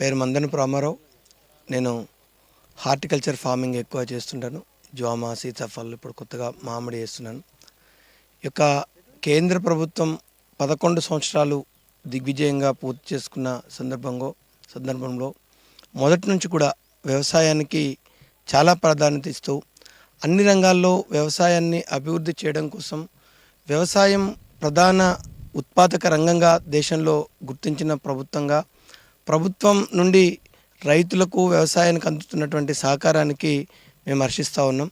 పేరు మందన ప్రామారావు నేను horticulture farming ఎక్కువ చేస్తుంటాను. జామ సీతాఫలం ఇప్పుడు కొత్తగా మామిడి చేస్తున్నాను ఈ యొక్క కేంద్ర ప్రభుత్వం పదకొండు సంవత్సరాలు దిగ్విజయంగా పూర్తి చేసుకున్న సందర్భంలో సందర్భంలో మొదటి నుంచి కూడా వ్యవసాయానికి చాలా ప్రాధాన్యత ఇస్తూ అన్ని రంగాల్లో వ్యవసాయాన్ని అభివృద్ధి చేయడం కోసం వ్యవసాయం ప్రధాన ఉత్పాదక రంగంగా దేశంలో గుర్తించిన ప్రభుత్వంగా ప్రభుత్వం నుండి రైతులకు వ్యవసాయానికి అందుతున్నటువంటి సహకారానికి మేము హర్షిస్తూ ఉన్నాం.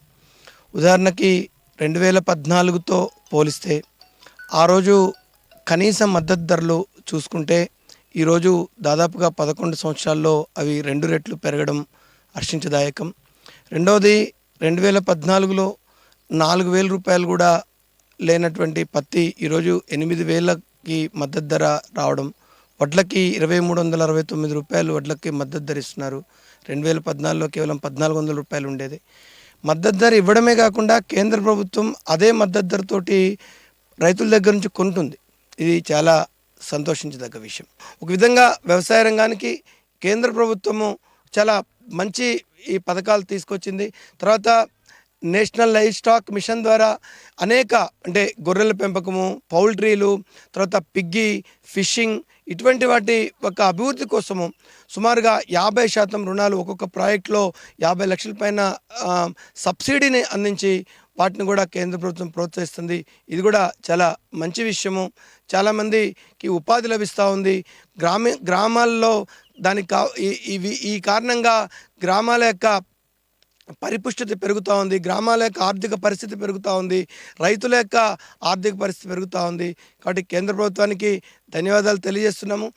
ఉదాహరణకి రెండు వేల పద్నాలుగుతో పోలిస్తే ఆ రోజు కనీస మద్దతు ధరలు చూసుకుంటే ఈరోజు దాదాపుగా పదకొండు సంవత్సరాల్లో అవి రెండు రెట్లు పెరగడం హర్షించదాయకం. రెండవది రెండు వేల పద్నాలుగులో నాలుగు వేల రూపాయలు కూడా లేనటువంటి పత్తి ఈరోజు ఎనిమిది వేలకి మద్దతు ధర రావడం వడ్లకి ఇరవై మూడు వందల అరవై తొమ్మిది రూపాయలు వడ్లకి మద్దతు ధర ఇస్తున్నారు. రెండు వేల పద్నాలుగులో కేవలం పద్నాలుగు వందల రూపాయలు ఉండేది. మద్దతు ధర ఇవ్వడమే కాకుండా కేంద్ర ప్రభుత్వం అదే మద్దతు ధరతోటి రైతుల దగ్గర నుంచి కొంటుంది. ఇది చాలా సంతోషించదగ్గ విషయం. ఒక విధంగా వ్యవసాయ రంగానికి కేంద్ర ప్రభుత్వము చాలా మంచి ఈ పథకాలు తీసుకొచ్చింది. తర్వాత నేషనల్ లైఫ్ స్టాక్ మిషన్ ద్వారా అనేక అంటే గొర్రెల పెంపకము పౌల్ట్రీలు తర్వాత పిగ్గి ఫిషింగ్ ఇటువంటి వాటి ఒక అభివృద్ధి కోసము సుమారుగా యాభై శాతం రుణాలు ఒక్కొక్క ప్రాజెక్టులో యాభై లక్షల పైన సబ్సిడీని అందించి వాటిని కూడా కేంద్ర ప్రభుత్వం ప్రోత్సహిస్తుంది. ఇది కూడా చాలా మంచి విషయము. చాలామందికి ఉపాధి లభిస్తూ ఉంది. గ్రామీ గ్రామాల్లో దానికి కా ఇవి ఈ కారణంగా గ్రామాల యొక్క పరిపుష్టత పెరుగుతూ ఉంది గ్రామాల యొక్క ఆర్థిక పరిస్థితి పెరుగుతూ ఉంది రైతుల యొక్క ఆర్థిక పరిస్థితి పెరుగుతూ ఉంది. కాబట్టి కేంద్ర ప్రభుత్వానికి ధన్యవాదాలు తెలియజేస్తున్నాము.